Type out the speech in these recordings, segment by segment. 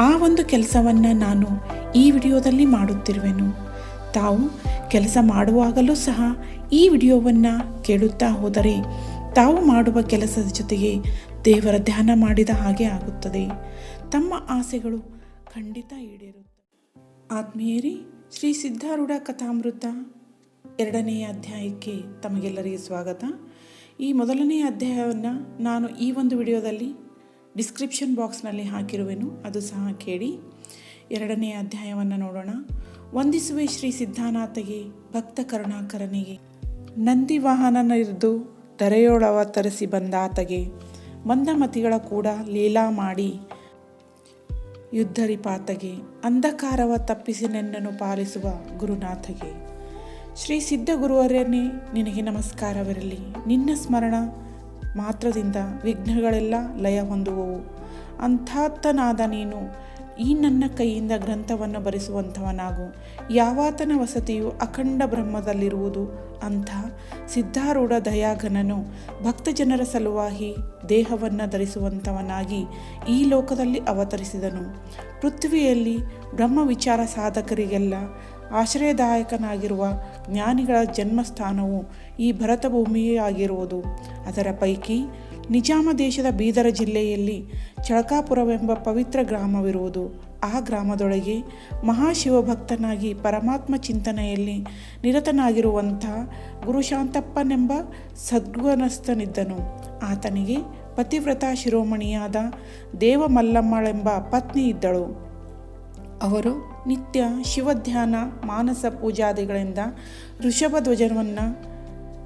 ಆ ಒಂದು ಕೆಲಸವನ್ನು ನಾನು ಈ ವಿಡಿಯೋದಲ್ಲಿ ಮಾಡುತ್ತಿರುವೆನು. ತಾವು ಕೆಲಸ ಮಾಡುವಾಗಲೂ ಸಹ ಈ ವಿಡಿಯೋವನ್ನು ಕೇಳುತ್ತಾ ಹೋದರೆ ತಾವು ಮಾಡುವ ಕೆಲಸದ ಜೊತೆಗೆ ದೇವರ ಧ್ಯಾನ ಮಾಡಿದ ಹಾಗೆ ಆಗುತ್ತದೆ. ತಮ್ಮ ಆಸೆಗಳು ಖಂಡಿತ ಈಡೇರುತ್ತೆ ಆತ್ಮೀಯರಿ, ಶ್ರೀ ಸಿದ್ಧಾರೂಢ ಕಥಾಮೃತ ಎರಡನೆಯ ಅಧ್ಯಾಯಕ್ಕೆ ತಮಗೆಲ್ಲರಿಗೆ ಸ್ವಾಗತ. ಈ ಮೊದಲನೆಯ ಅಧ್ಯಾಯವನ್ನು ನಾನು ಈ ಒಂದು ವಿಡಿಯೋದಲ್ಲಿ ಡಿಸ್ಕ್ರಿಪ್ಷನ್ ಬಾಕ್ಸ್ನಲ್ಲಿ ಹಾಕಿರುವೆನು. ಅದು ಸಹ ಕೇಳಿ. ಎರಡನೇ ಅಧ್ಯಾಯವನ್ನು ನೋಡೋಣ. ವಂದಿಸುವೆ ಶ್ರೀ ಸಿದ್ಧಾನಾಥಗೆ, ಭಕ್ತ ಕರುಣಾಕರನಿಗೆ. ನಂದಿ ವಾಹನನಿರಿದು ಧರೆಯೊಳವತರಿಸಿ ಬಂದಾತಗೆ. ಮಂದಮತಿಗಳ ಕೂಡ ಲೀಲಾ ಮಾಡಿ ಯುದ್ಧರಿಪಾತಗೆ. ಅಂಧಕಾರವ ತಪ್ಪಿಸಿ ನೆನ್ನನ್ನು ಪಾಲಿಸುವ ಗುರುನಾಥಗೆ. ಶ್ರೀ ಸಿದ್ಧ ಗುರುವರನ್ನೇ ನಿನಗೆ ನಮಸ್ಕಾರವಿರಲಿ. ನಿನ್ನ ಸ್ಮರಣ ಮಾತ್ರದಿಂದ ವಿಘ್ನಗಳೆಲ್ಲ ಲಯ ಹೊಂದುವವು. ಅಂಥಾತ್ತನಾದ ನೀನು, ಈ ನನ್ನ ಕೈಯಿಂದ ಗ್ರಂಥವನ್ನು ಭರಿಸುವಂಥವನಾಗು ಯಾವಾತನ ವಸತಿಯು ಅಖಂಡ ಬ್ರಹ್ಮದಲ್ಲಿರುವುದು ಅಂಥ ಸಿದ್ಧಾರೂಢ ದಯಾಘನನು ಭಕ್ತಜನರ ಸಲುವಾಗಿ ದೇಹವನ್ನು ಧರಿಸುವಂಥವನಾಗಿ ಈ ಲೋಕದಲ್ಲಿ ಅವತರಿಸಿದನು. ಪೃಥ್ವಿಯಲ್ಲಿ ಬ್ರಹ್ಮ ವಿಚಾರ ಸಾಧಕರಿಗೆಲ್ಲ ಆಶ್ರಯದಾಯಕನಾಗಿರುವ ಜ್ಞಾನಿಗಳ ಜನ್ಮಸ್ಥಾನವು ಈ ಭರತ ಭೂಮಿಯೇ ಆಗಿರುವುದು ಅದರ ಪೈಕಿ ನಿಜಾಮ ದೇಶದ ಬೀದರ ಜಿಲ್ಲೆಯಲ್ಲಿ ಚಳಕಾಪುರವೆಂಬ ಪವಿತ್ರ ಗ್ರಾಮವಿರುವುದು. ಆ ಗ್ರಾಮದೊಳಗೆ ಮಹಾಶಿವಭಕ್ತನಾಗಿ ಪರಮಾತ್ಮ ಚಿಂತನೆಯಲ್ಲಿ ನಿರತನಾಗಿರುವಂಥ ಗುರುಶಾಂತಪ್ಪನೆಂಬ ಸದ್ಗುಣಸ್ಥನಿದ್ದನು. ಆತನಿಗೆ ಪತಿವ್ರತ ಶಿರೋಮಣಿಯಾದ ದೇವಮಲ್ಲಮ್ಮಳೆಂಬ ಪತ್ನಿ ಇದ್ದಳು. ಅವರು ನಿತ್ಯ ಶಿವಧ್ಯಾನ ಮಾನಸ ಪೂಜಾದಿಗಳಿಂದ ಋಷಭಧ್ವಜವನ್ನು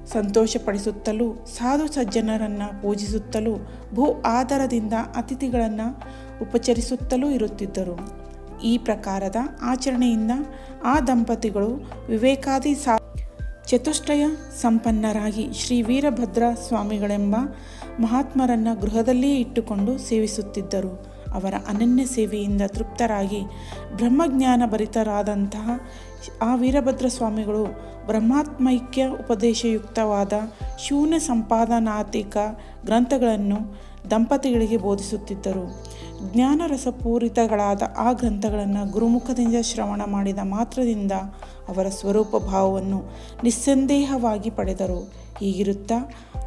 ಸಂತೋಷಪಡಿಸುತ್ತಲೂ, ಸಾಧು ಸಜ್ಜನರನ್ನು ಪೂಜಿಸುತ್ತಲೂ, ಭೂ ಆಧಾರದಿಂದ ಅತಿಥಿಗಳನ್ನು ಉಪಚರಿಸುತ್ತಲೂ ಇರುತ್ತಿದ್ದರು. ಈ ಪ್ರಕಾರದ ಆಚರಣೆಯಿಂದ ಆ ದಂಪತಿಗಳು ವಿವೇಕಾದಿ ಸಾ ಚತುಷ್ಟಯ ಸಂಪನ್ನರಾಗಿ ಶ್ರೀ ವೀರಭದ್ರ ಸ್ವಾಮಿಗಳೆಂಬ ಮಹಾತ್ಮರನ್ನು ಗೃಹದಲ್ಲಿಯೇ ಇಟ್ಟುಕೊಂಡು ಸೇವಿಸುತ್ತಿದ್ದರು. ಅವರ ಅನನ್ಯ ಸೇವೆಯಿಂದ ತೃಪ್ತರಾಗಿ ಬ್ರಹ್ಮಜ್ಞಾನ ಭರಿತರಾದಂತಹ ಆ ವೀರಭದ್ರ ಸ್ವಾಮಿಗಳು ಬ್ರಹ್ಮಾತ್ಮೈಕ್ಯ ಉಪದೇಶಯುಕ್ತವಾದ ಶೂನ್ಯ ಸಂಪಾದನಾತಿಕ ಗ್ರಂಥಗಳನ್ನು ದಂಪತಿಗಳಿಗೆ ಬೋಧಿಸುತ್ತಿದ್ದರು. ಜ್ಞಾನರಸಪೂರಿತಗಳಾದ ಆ ಗ್ರಂಥಗಳನ್ನು ಗುರುಮುಖದಿಂದ ಶ್ರವಣ ಮಾಡಿದ ಮಾತ್ರದಿಂದ ಅವರ ಸ್ವರೂಪ ಭಾವವನ್ನು ನಿಸ್ಸಂದೇಹವಾಗಿ ಪಡೆದರು. ಹೀಗಿರುತ್ತಾ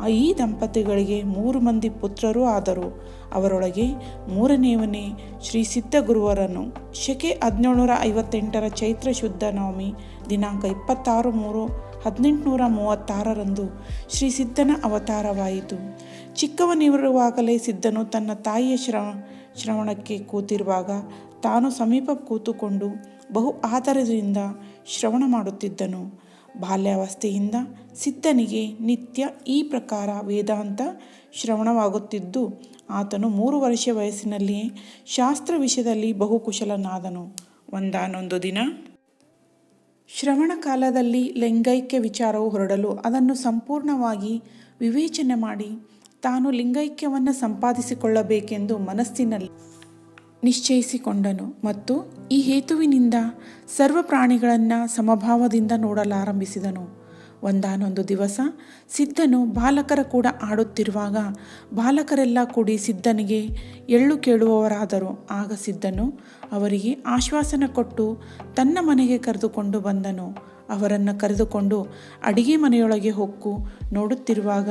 ಈ ದಂಪತಿಗಳಿಗೆ ಮೂರು ಮಂದಿ ಪುತ್ರರು ಆದರು. ಅವರೊಳಗೆ ಮೂರನೆಯವನೇ ಶ್ರೀ ಸಿದ್ಧ ಗುರುವರನು ಶಕೆ ಹದಿನೇಳುನೂರ ಐವತ್ತೆಂಟರ ಚೈತ್ರ ಶುದ್ಧ ನವಮಿ, ದಿನಾಂಕ ಇಪ್ಪತ್ತಾರು ಮೂರು, ಹದಿನೆಂಟುನೂರ ಮೂವತ್ತಾರರಂದು ಶ್ರೀ ಸಿದ್ಧನ ಅವತಾರವಾಯಿತು. ಚಿಕ್ಕವನಿರುವಾಗಲೇ ಸಿದ್ಧನು ತನ್ನ ತಾಯಿಯ ಶ್ರವ ಶ್ರವಣಕ್ಕೆ ಕೂತಿರುವಾಗ ತಾನು ಸಮೀಪ ಕೂತುಕೊಂಡು ಬಹು ಆದರದಿಂದ ಶ್ರವಣ ಮಾಡುತ್ತಿದ್ದನು. ಬಾಲ್ಯಾವಸ್ಥೆಯಿಂದ ಸಿದ್ಧನಿಗೆ ನಿತ್ಯ ಈ ಪ್ರಕಾರ ವೇದಾಂತ ಶ್ರವಣವಾಗುತ್ತಿದ್ದು, ಆತನು ಮೂರು ವರ್ಷ ವಯಸ್ಸಿನಲ್ಲಿಯೇ ಶಾಸ್ತ್ರ ವಿಷಯದಲ್ಲಿ ಬಹುಕುಶಲನಾದನು. ಒಂದಾನೊಂದು ದಿನ ಶ್ರವಣ ಕಾಲದಲ್ಲಿ ಲಿಂಗೈಕ್ಯ ವಿಚಾರವು ಹೊರಡಲು ಅದನ್ನು ಸಂಪೂರ್ಣವಾಗಿ ವಿವೇಚನೆ ಮಾಡಿ ತಾನು ಲಿಂಗೈಕ್ಯವನ್ನು ಸಂಪಾದಿಸಿಕೊಳ್ಳಬೇಕೆಂದು ಮನಸ್ಸಿನಲ್ಲಿ ನಿಶ್ಚಯಿಸಿಕೊಂಡನು ಮತ್ತು ಈ ಹೇತುವಿನಿಂದ ಸರ್ವ ಪ್ರಾಣಿಗಳನ್ನು ಸಮಭಾವದಿಂದ ನೋಡಲಾರಂಭಿಸಿದನು. ಒಂದಾನೊಂದು ದಿವಸ ಸಿದ್ಧನು ಬಾಲಕರ ಕೂಡ ಆಡುತ್ತಿರುವಾಗ ಬಾಲಕರೆಲ್ಲ ಕೂಡಿ ಸಿದ್ಧನಿಗೆ ಎಳ್ಳು ಕೇಳುವವರಾದರು. ಆಗ ಸಿದ್ಧನು ಅವರಿಗೆ ಆಶ್ವಾಸನ ಕೊಟ್ಟು ತನ್ನ ಮನೆಗೆ ಕರೆದುಕೊಂಡು ಬಂದನು. ಅವರನ್ನು ಕರೆದುಕೊಂಡು ಅಡಿಗೆ ಮನೆಯೊಳಗೆ ಹೊಕ್ಕು ನೋಡುತ್ತಿರುವಾಗ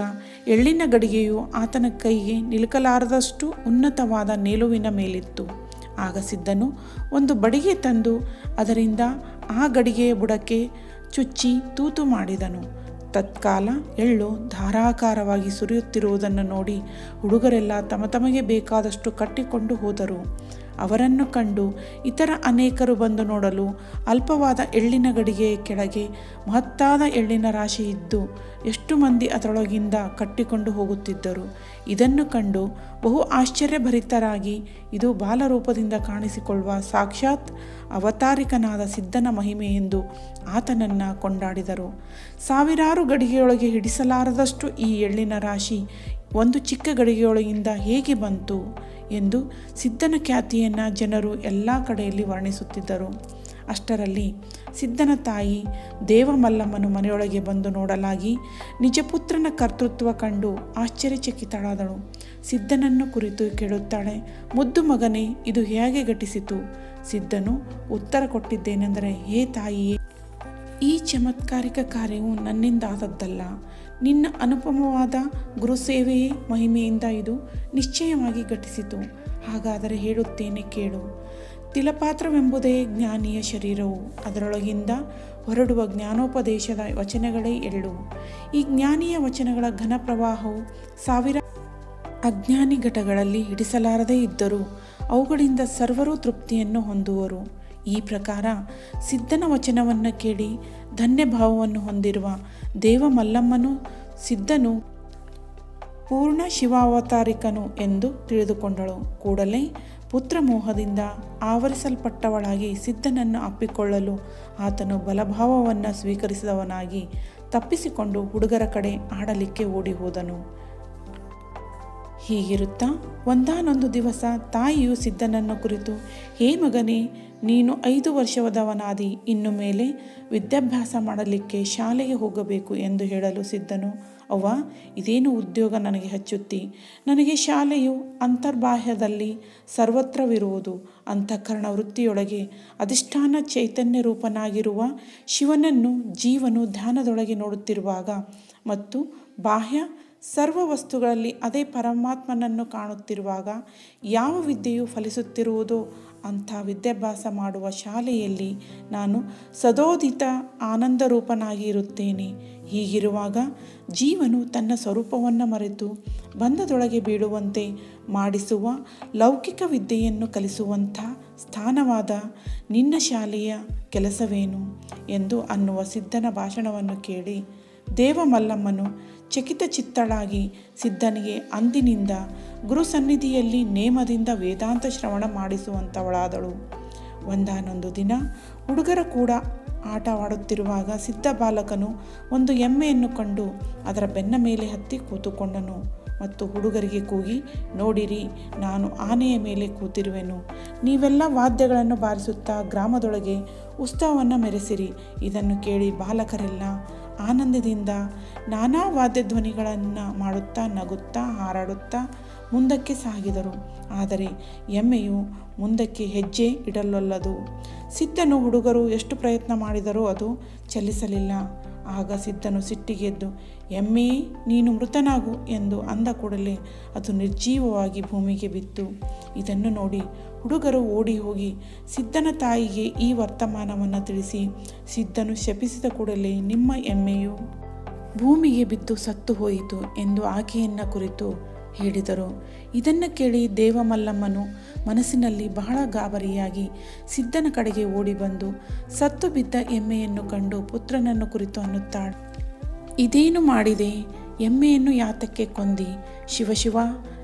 ಎಳ್ಳಿನ ಗಡಿಗೆಯು ಆತನ ಕೈಗೆ ನಿಲುಕಲಾರದಷ್ಟು ಉನ್ನತವಾದ ನಿಲುವಿನ ಮೇಲಿತ್ತು. ಆಗ ಸಿದ್ಧನು ಒಂದು ಬಡಿಗೆ ತಂದು ಅದರಿಂದ ಆ ಗಡಿಗೆಯ ಬುಡಕ್ಕೆ ಚುಚ್ಚಿ ತೂತು ಮಾಡಿದನು. ತತ್ಕಾಲ ಎಳ್ಳು ಧಾರಾಕಾರವಾಗಿ ಸುರಿಯುತ್ತಿರುವುದನ್ನು ನೋಡಿ ಹುಡುಗರೆಲ್ಲ ತಮ ತಮಗೆ ಬೇಕಾದಷ್ಟು ಕಟ್ಟಿಕೊಂಡು ಹೋದರು. ಅವರನ್ನು ಕಂಡು ಇತರ ಅನೇಕರು ಬಂದು ನೋಡಲು ಅಲ್ಪವಾದ ಎಳ್ಳಿನ ಗಡಿಗೆ ಕೆಳಗೆ ಮಹತ್ತಾದ ಎಳ್ಳಿನ ರಾಶಿ ಇದ್ದು ಎಷ್ಟು ಮಂದಿ ಅದರೊಳಗಿಂದ ಕಟ್ಟಿಕೊಂಡು ಹೋಗುತ್ತಿದ್ದರು. ಇದನ್ನು ಕಂಡು ಬಹು ಆಶ್ಚರ್ಯಭರಿತರಾಗಿ ಇದು ಬಾಲರೂಪದಿಂದ ಕಾಣಿಸಿಕೊಳ್ಳುವ ಸಾಕ್ಷಾತ್ ಅವತಾರಿಕನಾದ ಸಿದ್ಧನ ಮಹಿಮೆ ಎಂದು ಆತನನ್ನು ಕೊಂಡಾಡಿದರು. ಸಾವಿರಾರು ಗಡಿಗೆಯೊಳಗೆ ಹಿಡಿಸಲಾರದಷ್ಟು ಈ ಎಳ್ಳಿನ ರಾಶಿ ಒಂದು ಚಿಕ್ಕ ಗಡಿಗೆಯೊಳಗಿಂದ ಹೇಗೆ ಬಂತು? ಎಂದು ಸಿದ್ಧನ ಖ್ಯಾತಿಯನ್ನು ಜನರು ಎಲ್ಲ ಕಡೆಯಲ್ಲಿ ವರ್ಣಿಸುತ್ತಿದ್ದರು. ಅಷ್ಟರಲ್ಲಿ ಸಿದ್ಧನ ತಾಯಿ ದೇವಮಲ್ಲಮ್ಮನು ಮನೆಯೊಳಗೆ ಬಂದು ನೋಡಲಾಗಿ ನಿಜಪುತ್ರನ ಕರ್ತೃತ್ವ ಕಂಡು ಆಶ್ಚರ್ಯಚಕಿತಳಾದಳು. ಸಿದ್ಧನನ್ನು ಕುರಿತು ಕೇಳುತ್ತಾಳೆ, ಮುದ್ದು ಮಗನೇ, ಇದು ಹೇಗೆ ಘಟಿಸಿತು? ಸಿದ್ಧನು ಉತ್ತರ ಕೊಟ್ಟಿದ್ದೇನೆಂದರೆ, ಹೇ ತಾಯಿಯೇ, ಈ ಚಮತ್ಕಾರಿಕ ಕಾರ್ಯವು ನನ್ನಿಂದ ಆದದ್ದಲ್ಲ. ನಿನ್ನ ಅನುಪಮವಾದ ಗುರುಸೇವೆಯೇ ಮಹಿಮೆಯಿಂದ ಇದು ನಿಶ್ಚಯವಾಗಿ ಘಟಿಸಿತು. ಹಾಗಾದರೆ ಹೇಳುತ್ತೇನೆ ಕೇಳು. ತಿಲಪಾತ್ರವೆಂಬುದೇ ಜ್ಞಾನಿಯ ಶರೀರವು. ಅದರೊಳಗಿಂದ ಹೊರಡುವ ಜ್ಞಾನೋಪದೇಶದ ವಚನಗಳೇ ಎಳ್ಳು ಈ ಜ್ಞಾನಿಯ ವಚನಗಳ ಘನ ಪ್ರವಾಹವು ಸಾವಿರ ಅಜ್ಞಾನಿ ಘಟಗಳಲ್ಲಿ ಹಿಡಿಸಲಾರದೇ ಇದ್ದರೂ ಅವುಗಳಿಂದ ಸರ್ವರೂ ತೃಪ್ತಿಯನ್ನು ಹೊಂದುವರು. ಈ ಪ್ರಕಾರ ಸಿದ್ಧನ ವಚನವನ್ನು ಕೇಳಿ ಧನ್ಯಭಾವವನ್ನು ಹೊಂದಿರುವ ದೇವ ಮಲ್ಲಮ್ಮನು ಸಿದ್ಧನು, ಪೂರ್ಣ ಶಿವಾವತಾರಿಕನು ಎಂದು ತಿಳಿದುಕೊಂಡಳು. ಕೂಡಲೇ ಪುತ್ರಮೋಹದಿಂದ ಆವರಿಸಲ್ಪಟ್ಟವಳಾಗಿ ಸಿದ್ಧನನ್ನು ಅಪ್ಪಿಕೊಳ್ಳಲು ಆತನು ಬಲಭಾವವನ್ನು ಸ್ವೀಕರಿಸಿದವನಾಗಿ ತಪ್ಪಿಸಿಕೊಂಡು ಹುಡುಗರ ಕಡೆ ಆಡಲಿಕ್ಕೆ ಓಡಿ ಹೋದನು ಹೀಗಿರುತ್ತಾ ಒಂದಾನೊಂದು ದಿವಸ ತಾಯಿಯು ಸಿದ್ಧನನ್ನು ಕುರಿತು, ಹೇ ಮಗನೇ, ನೀನು ಐದು ವರ್ಷದವನಾದಿ ಇನ್ನು ಮೇಲೆ ವಿದ್ಯಾಭ್ಯಾಸ ಮಾಡಲಿಕ್ಕೆ ಶಾಲೆಗೆ ಹೋಗಬೇಕು ಎಂದು ಹೇಳಲು ಸಿದ್ಧನು. ಅವ್ವ, ಇದೇನು ಉದ್ಯೋಗ ನನಗೆ ಹಚ್ಚುತ್ತಿ? ನನಗೆ ಶಾಲೆಯು ಅಂತರ್ಬಾಹ್ಯದಲ್ಲಿ ಸರ್ವತ್ರವಿರುವುದು. ಅಂತಃಕರಣ ವೃತ್ತಿಯೊಳಗೆ ಅಧಿಷ್ಠಾನ ಚೈತನ್ಯ ರೂಪನಾಗಿರುವ ಶಿವನನ್ನು ಜೀವನು ಧ್ಯಾನದೊಳಗೆ ನೋಡುತ್ತಿರುವಾಗ ಮತ್ತು ಬಾಹ್ಯ ಸರ್ವ ವಸ್ತುಗಳಲ್ಲಿ ಅದೇ ಪರಮಾತ್ಮನನ್ನು ಕಾಣುತ್ತಿರುವಾಗ ಯಾವ ವಿದ್ಯೆಯು ಫಲಿಸುತ್ತಿರುವುದೋ ಅಂಥ ವಿದ್ಯಾಭ್ಯಾಸ ಮಾಡುವ ಶಾಲೆಯಲ್ಲಿ ನಾನು ಸದೋದಿತ ಆನಂದರೂಪನಾಗಿ ಇರುತ್ತೇನೆ ಹೀಗಿರುವಾಗ ಜೀವನು ತನ್ನ ಸ್ವರೂಪವನ್ನು ಮರೆತು ಬಂಧದೊಳಗೆ ಬೀಳುವಂತೆ ಮಾಡಿಸುವ ಲೌಕಿಕ ವಿದ್ಯೆಯನ್ನು ಕಲಿಸುವಂಥ ಸ್ಥಾನವಾದ ನಿನ್ನ ಶಾಲೆಯ ಕೆಲಸವೇನು? ಎಂದು ಅನ್ನುವ ಸಿದ್ಧನ ಭಾಷಣವನ್ನು ಕೇಳಿ ದೇವಮಲ್ಲಮ್ಮನು ಚಕಿತ ಚಿತ್ತಳಾಗಿ ಸಿದ್ಧನಿಗೆ ಅಂದಿನಿಂದ ಗುರು ಸನ್ನಿಧಿಯಲ್ಲಿ ನೇಮದಿಂದ ವೇದಾಂತ ಶ್ರವಣ ಮಾಡಿಸುವಂಥವಳಾದಳು ಒಂದಾನೊಂದು ದಿನ ಹುಡುಗರ ಕೂಡ ಆಟವಾಡುತ್ತಿರುವಾಗ ಸಿದ್ಧ ಬಾಲಕನು ಒಂದು ಎಮ್ಮೆಯನ್ನು ಕಂಡು ಅದರ ಬೆನ್ನ ಮೇಲೆ ಹತ್ತಿ ಕೂತುಕೊಂಡನು ಮತ್ತು ಹುಡುಗರಿಗೆ ಕೂಗಿ, ನೋಡಿರಿ, ನಾನು ಆನೆಯ ಮೇಲೆ ಕೂತಿರುವೆನು. ನೀವೆಲ್ಲ ವಾದ್ಯಗಳನ್ನು ಬಾರಿಸುತ್ತಾ ಗ್ರಾಮದೊಳಗೆ ಉತ್ಸವವನ್ನು ಮೆರೆಸಿರಿ. ಇದನ್ನು ಕೇಳಿ ಬಾಲಕರೆಲ್ಲ ಆನಂದದಿಂದ ನಾನಾ ವಾದ್ಯಧ್ವನಿಗಳನ್ನು ಮಾಡುತ್ತಾ ನಗುತ್ತಾ ಹಾರಾಡುತ್ತಾ ಮುಂದಕ್ಕೆ ಸಾಗಿದರು. ಆದರೆ ಎಮ್ಮೆಯು ಮುಂದಕ್ಕೆ ಹೆಜ್ಜೆ ಇಡಲೊಲ್ಲದು. ಸಿದ್ದನು ಹುಡುಗರು ಎಷ್ಟು ಪ್ರಯತ್ನ ಮಾಡಿದರೂ ಅದು ಚಲಿಸಲಿಲ್ಲ. ಆಗ ಸಿದ್ದನು ಸಿಟ್ಟಿಗೆದ್ದು, ಎಮ್ಮೆ, ನೀನು ಮೃತನಾಗು ಎಂದು ಅಂದ ಕೂಡಲೇ ಅದು ನಿರ್ಜೀವವಾಗಿ ಭೂಮಿಗೆ ಬಿತ್ತು. ಇದನ್ನು ನೋಡಿ ಹುಡುಗರು ಓಡಿ ಹೋಗಿ ಸಿದ್ಧನ ತಾಯಿಗೆ ಈ ವರ್ತಮಾನವನ್ನು ತಿಳಿಸಿ ಸಿದ್ಧನು ಶಪಿಸಿದ ಕೂಡಲೇ ನಿಮ್ಮ ಎಮ್ಮೆಯು ಭೂಮಿಗೆ ಬಿದ್ದು ಸತ್ತು ಹೋಯಿತು ಎಂದು ಆಕೆಯನ್ನ ಕುರಿತು ಹೇಳಿದರು. ಇದನ್ನು ಕೇಳಿ ದೇವಮಲ್ಲಮ್ಮನು ಮನಸ್ಸಿನಲ್ಲಿ ಬಹಳ ಗಾಬರಿಯಾಗಿ ಸಿದ್ಧನ ಕಡೆಗೆ ಓಡಿ ಬಂದು, ಸತ್ತು ಬಿದ್ದ ಎಮ್ಮೆಯನ್ನು ಕಂಡು ಪುತ್ರನನ್ನು ಕುರಿತು ಅನ್ನುತ್ತಾಳೆ. ಇದೇನು ಮಾಡಿದೆ? ಎಮ್ಮೆಯನ್ನು ಯಾತಕ್ಕೆ ಕೊಂದಿ? ಶಿವಶಿವ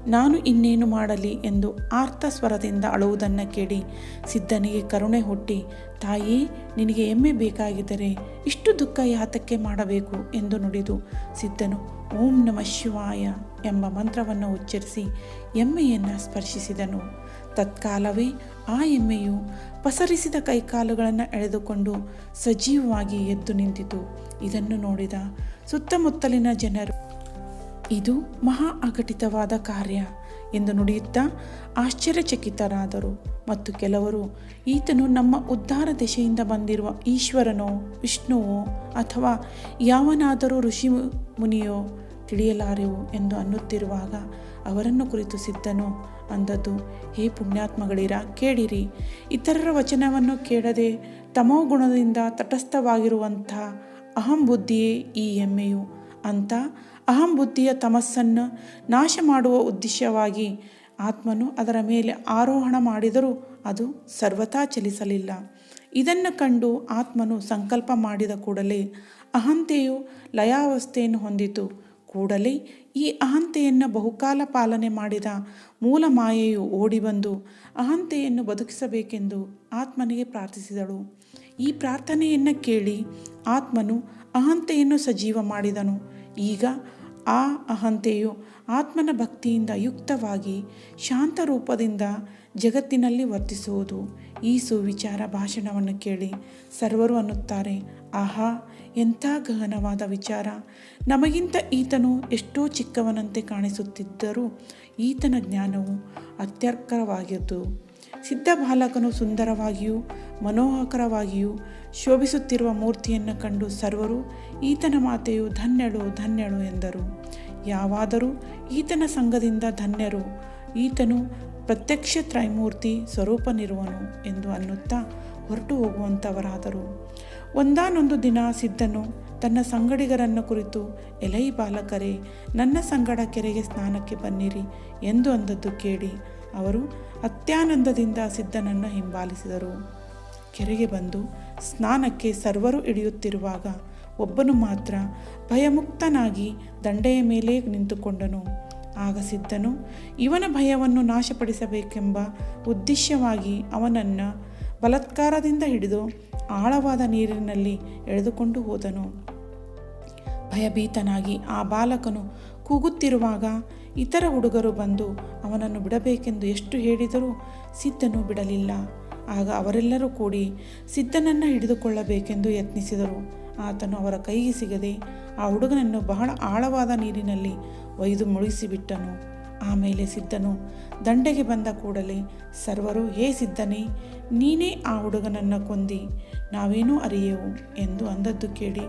ನಾನು ಇನ್ನೇನು ಮಾಡಲಿ ಎಂದು ಆರ್ತ ಸ್ವರದಿಂದ ಅಳುವುದನ್ನು ಕೇಳಿ ಸಿದ್ಧನಿಗೆ ಕರುಣೆ ಹುಟ್ಟಿ, ತಾಯಿ, ನಿನಗೆ ಎಮ್ಮೆ ಬೇಕಾಗಿದ್ದರೆ ಇಷ್ಟು ದುಃಖ ಯಾತಕ್ಕೆ ಮಾಡಬೇಕು? ಎಂದು ನುಡಿದು ಸಿದ್ಧನು, ಓಂ ನಮ ಶಿವಾಯ ಎಂಬ ಮಂತ್ರವನ್ನು ಉಚ್ಚರಿಸಿ ಎಮ್ಮೆಯನ್ನು ಸ್ಪರ್ಶಿಸಿದನು. ತತ್ಕಾಲವೇ ಆ ಎಮ್ಮೆಯು ಪಸರಿಸಿದ ಕೈಕಾಲುಗಳನ್ನು ಎಳೆದುಕೊಂಡು ಸಜೀವವಾಗಿ ಎದ್ದು ನಿಂತಿತು. ಇದನ್ನು ನೋಡಿದ ಸುತ್ತಮುತ್ತಲಿನ ಜನರು ಇದು ಮಹಾ ಅಘಟಿತವಾದ ಕಾರ್ಯ ಎಂದು ನುಡಿಯುತ್ತಾ ಆಶ್ಚರ್ಯಚಕಿತರಾದರು. ಮತ್ತು ಕೆಲವರು, ಈತನು ನಮ್ಮ ಉದ್ಧಾರ ದೆಸೆಯಿಂದ ಬಂದಿರುವ ಈಶ್ವರನೋ, ವಿಷ್ಣುವೋ, ಅಥವಾ ಯಾವನಾದರೂ ಋಷಿ ಮುನಿಯೋ ತಿಳಿಯಲಾರೆವು? ಎಂದು ಅನ್ನುತ್ತಿರುವಾಗ, ಅವರನ್ನು ಕುರಿತು ಸಿದ್ಧನು ಅಂದದ್ದು, ಹೇ ಪುಣ್ಯಾತ್ಮಗಳಿರ, ಕೇಳಿರಿ. ಇತರರ ವಚನವನ್ನು ಕೇಳದೆ ತಮೋ ಗುಣದಿಂದ ತಟಸ್ಥವಾಗಿರುವಂಥ ಅಹಂ ಬುದ್ಧಿಯೇ ಈ ಹೆಮ್ಮೆಯು? ಅಂತ ಅಹಂ ಬುದ್ಧಿಯ ತಮಸ್ಸನ್ನು ನಾಶ ಮಾಡುವ ಉದ್ದೇಶವಾಗಿ ಆತ್ಮನು ಅದರ ಮೇಲೆ ಆರೋಹಣ ಮಾಡಿದರೂ ಅದು ಸರ್ವತಾ ಚಲಿಸಲಿಲ್ಲ. ಇದನ್ನು ಕಂಡು ಆತ್ಮನು ಸಂಕಲ್ಪ ಮಾಡಿದ ಕೂಡಲೇ ಅಹಂತೆಯು ಲಯಾವಸ್ಥೆಯನ್ನು ಹೊಂದಿತು. ಕೂಡಲೇ ಈ ಅಹಂತೆಯನ್ನು ಬಹುಕಾಲ ಪಾಲನೆ ಮಾಡಿದ ಮೂಲ ಮಾಯೆಯು ಓಡಿಬಂದು ಅಹಂತೆಯನ್ನು ಬದುಕಿಸಬೇಕೆಂದು ಆತ್ಮನಿಗೆ ಪ್ರಾರ್ಥಿಸಿದಳು. ಈ ಪ್ರಾರ್ಥನೆಯನ್ನು ಕೇಳಿ ಆತ್ಮನು ಅಹಂತೆಯನ್ನು ಸಜೀವ ಮಾಡಿದನು. ಈಗ ಆ ಅಹಂತೆಯು ಆತ್ಮನ ಭಕ್ತಿಯಿಂದ ಯುಕ್ತವಾಗಿ ಶಾಂತ ರೂಪದಿಂದ ಜಗತ್ತಿನಲ್ಲಿ ವರ್ತಿಸುವುದು. ಈ ಸುವಿಚಾರ ಭಾಷಣವನ್ನು ಕೇಳಿ ಸರ್ವರು ಅನ್ನುತ್ತಾರೆ, ಆಹಾ, ಎಂಥ ಗಹನವಾದ ವಿಚಾರ. ನಮಗಿಂತ ಈತನು ಎಷ್ಟೋ ಚಿಕ್ಕವನಂತೆ ಕಾಣಿಸುತ್ತಿದ್ದರೂ ಈತನ ಜ್ಞಾನವು ಅತ್ಯರ್ಕರವಾಗಿದ್ದು ಸಿದ್ಧ ಬಾಲಕನು ಸುಂದರವಾಗಿಯೂ ಮನೋಹಕರವಾಗಿಯೂ ಶೋಭಿಸುತ್ತಿರುವ ಮೂರ್ತಿಯನ್ನು ಕಂಡು ಸರ್ವರು ಈತನ ಮಾತೆಯು ಧನ್ಯಳು ಧನ್ಯಳು ಎಂದರು. ಯಾವಾದರೂ ಈತನ ಸಂಘದಿಂದ ಧನ್ಯರು, ಈತನು ಪ್ರತ್ಯಕ್ಷ ತ್ರೈಮೂರ್ತಿ ಸ್ವರೂಪನಿರುವನು ಎಂದು ಅನ್ನುತ್ತಾ ಹೊರಟು ಹೋಗುವಂಥವರಾದರು. ಒಂದಾನೊಂದು ದಿನ ಸಿದ್ಧನು ತನ್ನ ಸಂಗಡಿಗರನ್ನು ಕುರಿತು, ಎಲೈ ಬಾಲಕರೇ, ನನ್ನ ಸಂಗಡ ಕೆರೆಗೆ ಸ್ನಾನಕ್ಕೆ ಬನ್ನಿರಿ ಎಂದು ಅಂದದ್ದು ಕೇಳಿ ಅವರು ಅತ್ಯಾನಂದದಿಂದ ಸಿದ್ಧನನ್ನು ಹಿಂಬಾಲಿಸಿದರು. ಕೆರೆಗೆ ಬಂದು ಸ್ನಾನಕ್ಕೆ ಸರ್ವರು ಇಳಿಯುತ್ತಿರುವಾಗ ಒಬ್ಬನು ಮಾತ್ರ ಭಯಮುಕ್ತನಾಗಿ ದಂಡೆಯ ಮೇಲೆ ನಿಂತುಕೊಂಡನು. ಆಗ ಸಿದ್ಧನು, ಇವನ ಭಯವನ್ನು ನಾಶಪಡಿಸಬೇಕೆಂಬ ಉದ್ದೇಶವಾಗಿ ಅವನನ್ನು ಬಲತ್ಕಾರದಿಂದ ಹಿಡಿದು ಆಳವಾದ ನೀರಿನಲ್ಲಿ ಎಳೆದುಕೊಂಡು ಹೋದನು. ಭಯಭೀತನಾಗಿ ಆ ಬಾಲಕನು ಕೂಗುತ್ತಿರುವಾಗ ಇತರ ಹುಡುಗರು ಬಂದು ಅವನನ್ನು ಬಿಡಬೇಕೆಂದು ಎಷ್ಟು ಹೇಳಿದರೂ ಸಿದ್ಧನು ಬಿಡಲಿಲ್ಲ. ಆಗ ಅವರೆಲ್ಲರೂ ಕೂಡಿ ಸಿದ್ಧನನ್ನು ಹಿಡಿದುಕೊಳ್ಳಬೇಕೆಂದು ಯತ್ನಿಸಿದರು. ಆತನು ಅವರ ಕೈಗೆ ಸಿಗದೆ ಆ ಹುಡುಗನನ್ನು ಬಹಳ ಆಳವಾದ ನೀರಿನಲ್ಲಿ ಒಯ್ದು ಮುಳುಗಿಸಿಬಿಟ್ಟನು. ಆಮೇಲೆ ಸಿದ್ಧನು ದಂಡೆಗೆ ಬಂದ ಕೂಡಲೇ, ಸರ್ವರು ಹೇ ಸಿದ್ಧನೇ, ನೀನೇ ಆ ಹುಡುಗನನ್ನು ಕೊಂದಿ, ನಾವೇನೂ ಅರಿಯೆವು? ಎಂದು ಅಂದದ್ದು ಕೇಳಿ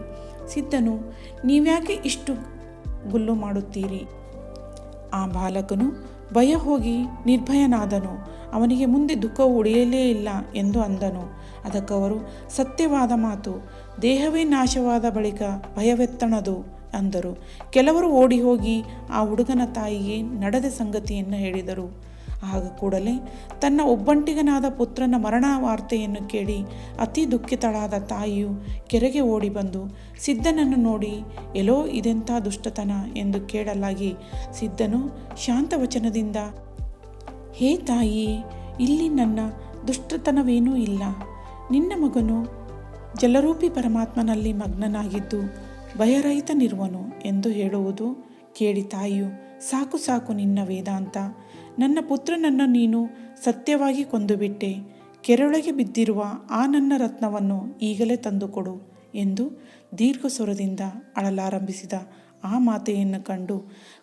ಸಿದ್ಧನು, ನೀವ್ಯಾಕೆ ಇಷ್ಟು ಗುಲ್ಲು ಮಾಡುತ್ತೀರಿ? ಆ ಬಾಲಕನು, ಭಯ ಹೋಗಿ ನಿರ್ಭಯನಾದನು, ಅವನಿಗೆ ಮುಂದೆ ದುಃಖವು ಉಳಿಯಲೇ ಇಲ್ಲ ಎಂದು ಅಂದನು. ಅದಕ್ಕವರು, ಸತ್ಯವಾದ ಮಾತು, ದೇಹವೇ ನಾಶವಾದ ಬಳಿಕ ಭಯವೆತ್ತಣದು ಅಂದರು. ಕೆಲವರು ಓಡಿ ಹೋಗಿ ಆ ಹುಡುಗನ ತಾಯಿಗೆ ನಡೆದ ಸಂಗತಿಯನ್ನು ಹೇಳಿದರು. ಆಗ ಕೂಡಲೇ ತನ್ನ ಒಬ್ಬಂಟಿಗನಾದ ಪುತ್ರನ ಮರಣ ವಾರ್ತೆಯನ್ನು ಕೇಳಿ ಅತಿ ದುಃಖಿತಳಾದ ತಾಯಿಯು ಕೆರೆಗೆ ಓಡಿ ಬಂದು ಸಿದ್ಧನನ್ನು ನೋಡಿ ಎಲ್ಲೋ ಇದೆಂಥ ದುಷ್ಟತನ ಎಂದು ಕೇಳಲಾಗಿ, ಸಿದ್ಧನು ಶಾಂತವಚನದಿಂದ, ಹೇ ತಾಯಿ ಇಲ್ಲಿ ನನ್ನ ದುಷ್ಟತನವೇನೂ ಇಲ್ಲ. ನಿನ್ನ ಮಗನು ಜಲರೂಪಿ ಪರಮಾತ್ಮನಲ್ಲಿ ಮಗ್ನನಾಗಿದ್ದು ಭಯರಹಿತನಿರುವನು ಎಂದು ಹೇಳುವುದು ಕೇಳಿ ತಾಯಿಯು, ಸಾಕು ಸಾಕು ನಿನ್ನ ವೇದಾಂತ. ನನ್ನ ಪುತ್ರನನ್ನು ನೀನು ಸತ್ಯವಾಗಿ ಕೊಂದುಬಿಟ್ಟೆ. ಕೆರೊಳಗೆ ಬಿದ್ದಿರುವ ಆ ನನ್ನ ರತ್ನವನ್ನು ಈಗಲೇ ತಂದುಕೊಡು ಎಂದು ದೀರ್ಘ ಸ್ವರದಿಂದ ಅಳಲಾರಂಭಿಸಿದ ಆ ಮಾತೆಯನ್ನು ಕಂಡು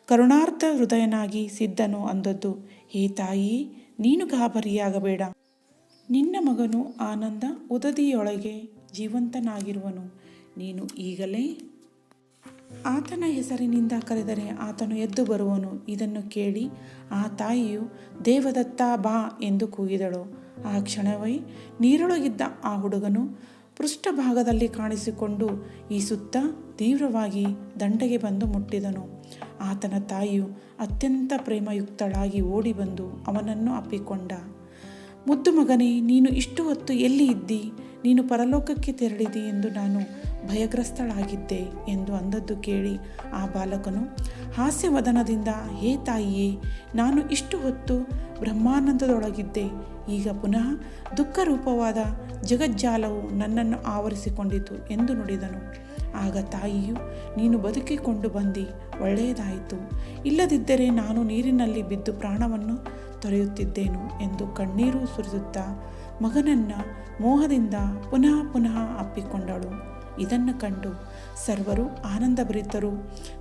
ಕರುಣಾರ್ಥ ಹೃದಯನಾಗಿ ಸಿದ್ಧನು ಅಂದದ್ದು, ಹೇ ತಾಯಿ, ನೀನು ಗಾಬರಿಯಾಗಬೇಡ. ನಿನ್ನ ಮಗನು ಆನಂದ ಉದದಿಯೊಳಗೆ ಜೀವಂತನಾಗಿರುವನು. ನೀನು ಈಗಲೇ ಆತನ ಹೆಸರಿನಿಂದ ಕರೆದರೆ ಆತನು ಎದ್ದು ಬರುವನು. ಇದನ್ನು ಕೇಳಿ ಆ ತಾಯಿಯು, ದೇವದತ್ತ ಬಾ ಎಂದು ಕೂಗಿದಳು. ಆ ಕ್ಷಣವೇ ನೀರೊಳಗಿದ್ದ ಆ ಹುಡುಗನು ಪೃಷ್ಠಭಾಗದಲ್ಲಿ ಕಾಣಿಸಿಕೊಂಡು ಈ ಸುತ್ತ ತೀವ್ರವಾಗಿ ದಂಡೆಗೆ ಬಂದು ಮುಟ್ಟಿದನು. ಆತನ ತಾಯಿಯು ಅತ್ಯಂತ ಪ್ರೇಮಯುಕ್ತಳಾಗಿ ಓಡಿ ಬಂದು ಅವನನ್ನು ಅಪ್ಪಿಕೊಂಡ. ಮುದ್ದು ಮಗನೇ, ನೀನು ಇಷ್ಟು ಹೊತ್ತು ಎಲ್ಲಿ ಇದ್ದಿ? ನೀನು ಪರಲೋಕಕ್ಕೆ ತೆರಳಿದಿ ಎಂದು ನಾನು ಭಯಗ್ರಸ್ತಳಾಗಿದ್ದೆ ಎಂದು ಅಂದದ್ದು ಕೇಳಿ ಆ ಬಾಲಕನು. ಹಾಸ್ಯವದನದಿಂದ, ಹೇ ತಾಯಿಯೇ, ನಾನು ಇಷ್ಟು ಹೊತ್ತು ಬ್ರಹ್ಮಾನಂದದೊಳಗಿದ್ದೆ. ಈಗ ಪುನಃ ದುಃಖರೂಪವಾದ ಜಗಜ್ಜಾಲವು ನನ್ನನ್ನು ಆವರಿಸಿಕೊಂಡಿತು ಎಂದು ನುಡಿದನು. ಆಗ ತಾಯಿಯು, ನೀನು ಬದುಕಿಕೊಂಡು ಬಂದಿ, ಒಳ್ಳೆಯದಾಯಿತು. ಇಲ್ಲದಿದ್ದರೆ ನಾನು ನೀರಿನಲ್ಲಿ ಬಿದ್ದು ಪ್ರಾಣವನ್ನು ತೊರೆಯುತ್ತಿದ್ದೇನು ಎಂದು ಕಣ್ಣೀರು ಸುರಿಸುತ್ತಾ ಮಗನನ್ನು ಮೋಹದಿಂದ ಪುನಃ ಪುನಃ ಅಪ್ಪಿಕೊಂಡಳು. ಇದನ್ನು ಕಂಡು ಸರ್ವರು ಆನಂದಭರಿತರು.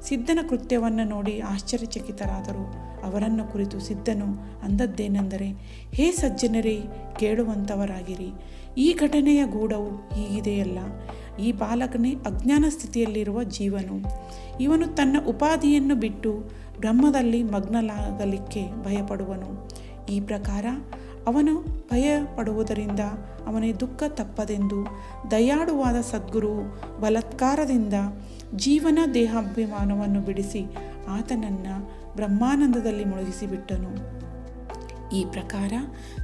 ಸಿದ್ಧನ ಕೃತ್ಯವನ್ನು ನೋಡಿ ಆಶ್ಚರ್ಯಚಕಿತರಾದರು. ಅವರನ್ನು ಕುರಿತು ಸಿದ್ಧನು ಅಂದದ್ದೇನೆಂದರೆ, ಹೇ ಸಜ್ಜನರೇ ಕೇಳುವಂಥವರಾಗಿರಿ ಈ ಘಟನೆಯ ಗೂಢವು ಹೀಗಿದೆಯಲ್ಲ. ಈ ಬಾಲಕನೇ ಅಜ್ಞಾನ ಸ್ಥಿತಿಯಲ್ಲಿರುವ ಜೀವನು. ಇವನು ತನ್ನ ಉಪಾಧಿಯನ್ನು ಬಿಟ್ಟು ಬ್ರಹ್ಮದಲ್ಲಿ ಮಗ್ನಲಾಗಲಿಕ್ಕೆ ಭಯಪಡುವನು. ಈ ಪ್ರಕಾರ ಅವನು ಭಯಪಡುವುದರಿಂದ ಅವನೇ ದುಃಖ ತಪ್ಪದೆಂದು ದಯಾಳುವಾದ ಸದ್ಗುರು ಬಲತ್ಕಾರದಿಂದ ಜೀವನ ದೇಹಾಭಿಮಾನವನ್ನು ಬಿಡಿಸಿ ಆತನನ್ನು ಬ್ರಹ್ಮಾನಂದದಲ್ಲಿ ಮುಳುಗಿಸಿಬಿಟ್ಟನು. ಈ ಪ್ರಕಾರ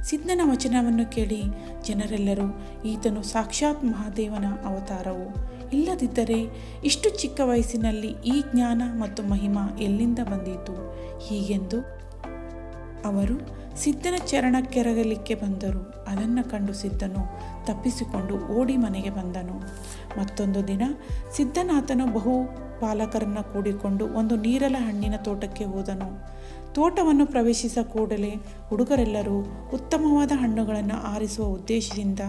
ಸಿದ್ಧನ ವಚನವನ್ನು ಕೇಳಿ ಜನರೆಲ್ಲರೂ ಈತನು ಸಾಕ್ಷಾತ್ ಮಹಾದೇವನ ಅವತಾರವು. ಇಲ್ಲದಿದ್ದರೆ ಇಷ್ಟು ಚಿಕ್ಕ ವಯಸ್ಸಿನಲ್ಲಿ ಈ ಜ್ಞಾನ ಮತ್ತು ಮಹಿಮಾ ಎಲ್ಲಿಂದ ಬಂದಿತು? ಹೀಗೆಂದು ಅವರು ಸಿದ್ಧನ ಚರಣಕ್ಕೆರಗಲಿಕ್ಕೆ ಬಂದರು. ಅದನ್ನು ಕಂಡು ಸಿದ್ಧನು ತಪ್ಪಿಸಿಕೊಂಡು ಓಡಿ ಮನೆಗೆ ಬಂದನು. ಮತ್ತೊಂದು ದಿನ ಸಿದ್ಧನಾಥನು ಬಹು ಪಾಲಕರನ್ನು ಕೂಡಿಕೊಂಡು ಒಂದು ನೀರಲ ಹಣ್ಣಿನ ತೋಟಕ್ಕೆ ಹೋದನು. ತೋಟವನ್ನು ಪ್ರವೇಶಿಸ ಕೂಡಲೇ ಹುಡುಗರೆಲ್ಲರೂ ಉತ್ತಮವಾದ ಹಣ್ಣುಗಳನ್ನು ಆರಿಸುವ ಉದ್ದೇಶದಿಂದ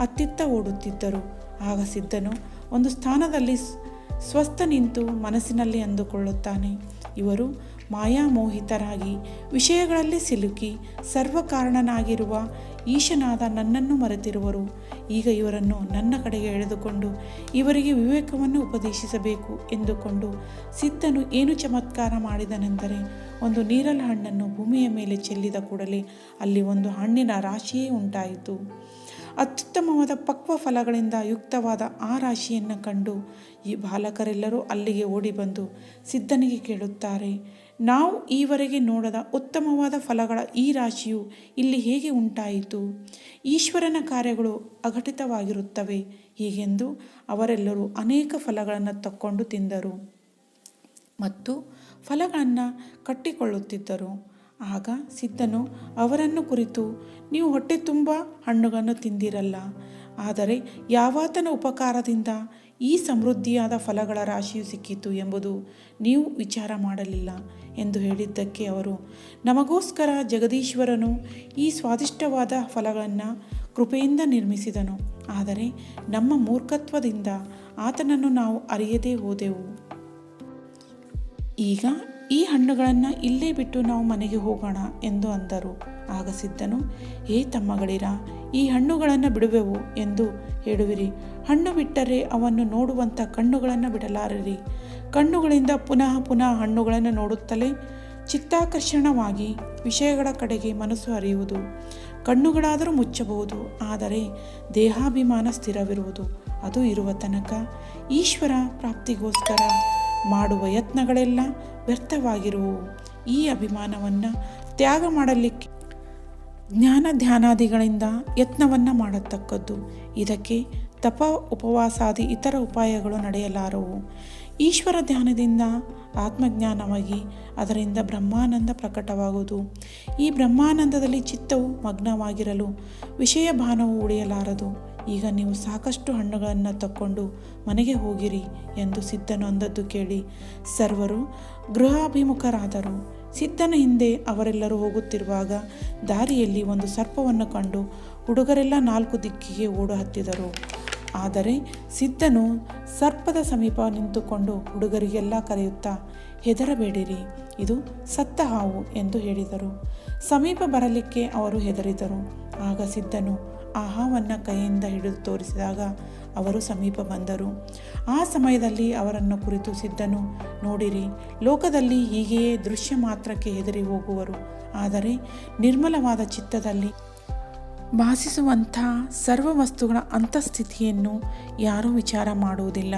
ಅತ್ತಿತ್ತ ಓಡುತ್ತಿದ್ದರು. ಆಗ ಸಿದ್ಧನು ಒಂದು ಸ್ಥಾನದಲ್ಲಿ ಸ್ವಸ್ಥ ನಿಂತು ಮನಸ್ಸಿನಲ್ಲಿ ಅಂದುಕೊಳ್ಳುತ್ತಾನೆ. ಇವರು ಮಾಯಾಮೋಹಿತರಾಗಿ ವಿಷಯಗಳಲ್ಲಿ ಸಿಲುಕಿ ಸರ್ವಕಾರಣನಾಗಿರುವ ಈಶನಾದ ನನ್ನನ್ನು ಮರೆತಿರುವರು. ಈಗ ಇವರನ್ನು ನನ್ನ ಕಡೆಗೆ ಎಳೆದುಕೊಂಡು ಇವರಿಗೆ ವಿವೇಕವನ್ನು ಉಪದೇಶಿಸಬೇಕು ಎಂದುಕೊಂಡು ಸಿದ್ಧನು ಏನು ಚಮತ್ಕಾರ ಮಾಡಿದನೆಂದರೆ ಒಂದು ನೀರಲ ಹಣ್ಣನ್ನು ಭೂಮಿಯ ಮೇಲೆ ಚೆಲ್ಲಿದ ಕೂಡಲೇ ಅಲ್ಲಿ ಒಂದು ಹಣ್ಣಿನ ರಾಶಿಯೇ ಉಂಟಾಯಿತು. ಅತ್ಯುತ್ತಮವಾದ ಪಕ್ವ ಫಲಗಳಿಂದ ಯುಕ್ತವಾದ ಆ ರಾಶಿಯನ್ನು ಕಂಡು ಈ ಬಾಲಕರೆಲ್ಲರೂ ಅಲ್ಲಿಗೆ ಓಡಿ ಬಂದು ಸಿದ್ಧನಿಗೆ ಕೇಳುತ್ತಾರೆ, ನಾವು ಈವರೆಗೆ ನೋಡದ ಉತ್ತಮವಾದ ಫಲಗಳ ಈ ರಾಶಿಯು ಇಲ್ಲಿ ಹೇಗೆ ಉಂಟಾಯಿತು? ಈಶ್ವರನ ಕಾರ್ಯಗಳು ಅಘಟಿತವಾಗಿರುತ್ತವೆ, ಹೀಗೆಂದು ಅವರೆಲ್ಲರೂ ಅನೇಕ ಫಲಗಳನ್ನು ತಕ್ಕೊಂಡು ತಿಂದರು ಮತ್ತು ಫಲಗಳನ್ನು ಕಟ್ಟಿಕೊಳ್ಳುತ್ತಿದ್ದರು. ಆಗ ಸಿದ್ಧನು, ಅವರನ್ನು ಕುರಿತು, ನೀವು ಹೊಟ್ಟೆ ತುಂಬ ಹಣ್ಣುಗಳನ್ನು ತಿಂದಿರಲ್ಲ, ಆದರೆ ಯಾವಾತನ ಉಪಕಾರದಿಂದ ಈ ಸಮೃದ್ಧಿಯಾದ ಫಲಗಳ ರಾಶಿಯು ಸಿಕ್ಕಿತು ಎಂಬುದು ನೀವು ವಿಚಾರ ಮಾಡಲಿಲ್ಲ ಎಂದು ಹೇಳಿದ್ದಕ್ಕೆ ಅವರು, ನಮಗೋಸ್ಕರ ಜಗದೀಶ್ವರನು ಈ ಸ್ವಾದಿಷ್ಟವಾದ ಫಲಗಳನ್ನು ಕೃಪೆಯಿಂದ ನಿರ್ಮಿಸಿದನು, ಆದರೆ ನಮ್ಮ ಮೂರ್ಖತ್ವದಿಂದ ಆತನನ್ನು ನಾವು ಅರಿಯದೇ ಹೋದೆವು. ಈಗ ಈ ಹಣ್ಣುಗಳನ್ನು ಇಲ್ಲೇ ಬಿಟ್ಟು ನಾವು ಮನೆಗೆ ಹೋಗೋಣ ಎಂದು ಅಂದರು. ಆಗ ಸಿದ್ಧನು ಏ ತಮ್ಮಗಳಿರ, ಈ ಹಣ್ಣುಗಳನ್ನು ಬಿಡುವೆವು ಎಂದು ಹೇಳುವಿರಿ. ಹಣ್ಣು ಬಿಟ್ಟರೆ ಅವನ್ನು ನೋಡುವಂಥ ಕಣ್ಣುಗಳನ್ನು ಬಿಡಲಾರಿರಿ. ಕಣ್ಣುಗಳಿಂದ ಪುನಃ ಪುನಃ ಹಣ್ಣುಗಳನ್ನು ನೋಡುತ್ತಲೇ ಚಿತ್ತಾಕರ್ಷಣವಾಗಿ ವಿಷಯಗಳ ಕಡೆಗೆ ಮನಸ್ಸು ಅರಿಯುವುದು ಕಣ್ಣುಗಳಾದರೂ ಮುಚ್ಚಬಹುದು, ಆದರೆ ದೇಹಾಭಿಮಾನ ಸ್ಥಿರವಿರುವುದು. ಅದು ಇರುವ ತನಕ ಈಶ್ವರ ಪ್ರಾಪ್ತಿಗೋಸ್ಕರ ಮಾಡುವ ಯತ್ನಗಳೆಲ್ಲ ವ್ಯರ್ಥವಾಗಿರುವು. ಈ ಅಭಿಮಾನವನ್ನು ತ್ಯಾಗ ಮಾಡಲಿಕ್ಕೆ ಜ್ಞಾನ ಧ್ಯಾನಾದಿಗಳಿಂದ ಯತ್ನವನ್ನು ಮಾಡತಕ್ಕದ್ದು. ಇದಕ್ಕೆ ತಪ, ಉಪವಾಸಾದಿ ಇತರ ಉಪಾಯಗಳು ನಡೆಯಲಾರವು. ಈಶ್ವರ ಧ್ಯಾನದಿಂದ ಆತ್ಮಜ್ಞಾನವಾಗಿ ಅದರಿಂದ ಬ್ರಹ್ಮಾನಂದ ಪ್ರಕಟವಾಗುವುದು. ಈ ಬ್ರಹ್ಮಾನಂದದಲ್ಲಿ ಚಿತ್ತವು ಮಗ್ನವಾಗಿರಲು ವಿಷಯ ಭಾನವು ಉಳಿಯಲಾರದು. ಈಗ ನೀವು ಸಾಕಷ್ಟು ಹಣ್ಣುಗಳನ್ನು ತಕ್ಕೊಂಡು ಮನೆಗೆ ಹೋಗಿರಿ ಎಂದು ಸಿದ್ಧನು ಅಂದದ್ದು ಕೇಳಿ. ಸರ್ವರು ಗೃಹಾಭಿಮುಖರಾದರು. ಸಿದ್ಧನ ಹಿಂದೆ ಅವರೆಲ್ಲರೂ ಹೋಗುತ್ತಿರುವಾಗ ದಾರಿಯಲ್ಲಿ ಒಂದು ಸರ್ಪವನ್ನು ಕಂಡು ಹುಡುಗರೆಲ್ಲ ನಾಲ್ಕು ದಿಕ್ಕಿಗೆ ಓಡು ಹತ್ತಿದರು. ಆದರೆ ಸಿದ್ಧನು ಸರ್ಪದ ಸಮೀಪ ನಿಂತುಕೊಂಡು ಹುಡುಗರಿಗೆಲ್ಲ ಕರೆಯುತ್ತಾ, ಹೆದರಬೇಡಿರಿ, ಇದು ಸತ್ತ ಹಾವು ಎಂದು ಹೇಳಿದರು. ಸಮೀಪ ಬರಲಿಕ್ಕೆ ಅವರು ಹೆದರಿದರು. ಆಗ ಸಿದ್ಧನು ಆ ಹಾವನ್ನು ಕೈಯಿಂದ ಹಿಡಿದು ತೋರಿಸಿದಾಗ ಅವರು ಸಮೀಪ ಬಂದರು. ಆ ಸಮಯದಲ್ಲಿ ಅವರನ್ನು ಕುರಿತು ಸಿದ್ಧನು, ನೋಡಿರಿ, ಲೋಕದಲ್ಲಿ ಹೀಗೆಯೇ ದೃಶ್ಯ ಮಾತ್ರಕ್ಕೆ ಹೆದರಿ ಹೋಗುವರು. ಆದರೆ ನಿರ್ಮಲವಾದ ಚಿತ್ತದಲ್ಲಿ ಭಾಸಿಸುವಂಥ ಸರ್ವ ವಸ್ತುಗಳ ಅಂತಃಸ್ಥಿತಿಯನ್ನು ಯಾರೂ ವಿಚಾರ ಮಾಡುವುದಿಲ್ಲ.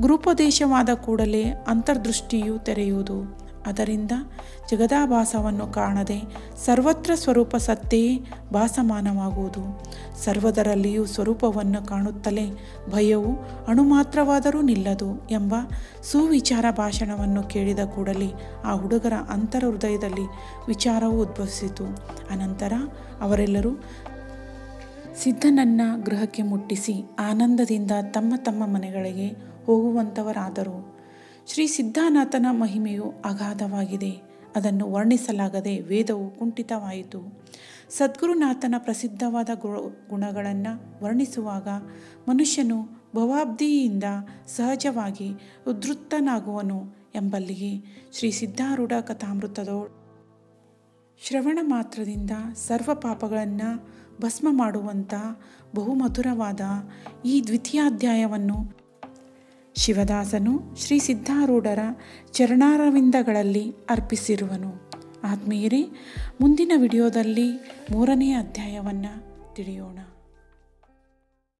ಗುರುಪದೇಶವಾದ ಕೂಡಲೇ ಅಂತರ್ದೃಷ್ಟಿಯು ತೆರೆಯುವುದು. ಅದರಿಂದ ಜಗದಾಭಾಸವನ್ನು ಕಾಣದೆ ಸರ್ವತ್ರ ಸ್ವರೂಪ ಸತ್ತೆಯೇ ಭಾಸಮಾನವಾಗುವುದು. ಸರ್ವದರಲ್ಲಿಯೂ ಸ್ವರೂಪವನ್ನು ಕಾಣುತ್ತಲೇ ಭಯವು ಅಣುಮಾತ್ರವಾದರೂ ನಿಲ್ಲದು ಎಂಬ ಸುವಿಚಾರ ಭಾಷಣವನ್ನು ಕೇಳಿದ ಕೂಡಲೇ ಆ ಹುಡುಗರ ಅಂತರ ಹೃದಯದಲ್ಲಿ ವಿಚಾರವು ಉದ್ಭವಿಸಿತು. ಅನಂತರ ಅವರೆಲ್ಲರೂ ಸಿದ್ಧನನ್ನ ಗೃಹಕ್ಕೆ ಮುಟ್ಟಿಸಿ ಆನಂದದಿಂದ ತಮ್ಮ ತಮ್ಮ ಮನೆಗಳಿಗೆ ಹೋಗುವಂಥವರಾದರು ಶ್ರೀ ಸಿದ್ಧಾನಾಥನ ಮಹಿಮೆಯು ಅಗಾಧವಾಗಿದೆ. ಅದನ್ನು ವರ್ಣಿಸಲಾಗದೆ ವೇದವು ಕುಂಠಿತವಾಯಿತು. ಸದ್ಗುರುನಾಥನ ಪ್ರಸಿದ್ಧವಾದ ಗುಣಗಳನ್ನು ವರ್ಣಿಸುವಾಗ ಮನುಷ್ಯನು ಭವಾಬ್ದಿಯಿಂದ ಸಹಜವಾಗಿ ಉದ್ಧೃತನಾಗುವನು ಎಂಬಲ್ಲಿಗೆ ಶ್ರೀ ಸಿದ್ಧಾರೂಢ ಕಥಾಮೃತದೋ, ಶ್ರವಣ ಮಾತ್ರದಿಂದ ಸರ್ವ ಪಾಪಗಳನ್ನು ಭಸ್ಮ ಮಾಡುವಂಥ ಬಹುಮಧುರವಾದ ಈ ದ್ವಿತೀಯಾಧ್ಯಾಯವನ್ನು ಶಿವದಾಸನು ಶ್ರೀ ಸಿದ್ಧಾರೂಢರ ಚರಣಾರವಿಂದಗಳಲ್ಲಿ ಅರ್ಪಿಸಿರುವನು. ಆತ್ಮೀಯರೇ ಮುಂದಿನ ವಿಡಿಯೋದಲ್ಲಿ ಮೂರನೇ ಅಧ್ಯಾಯವನ್ನು ತಿಳಿಯೋಣ.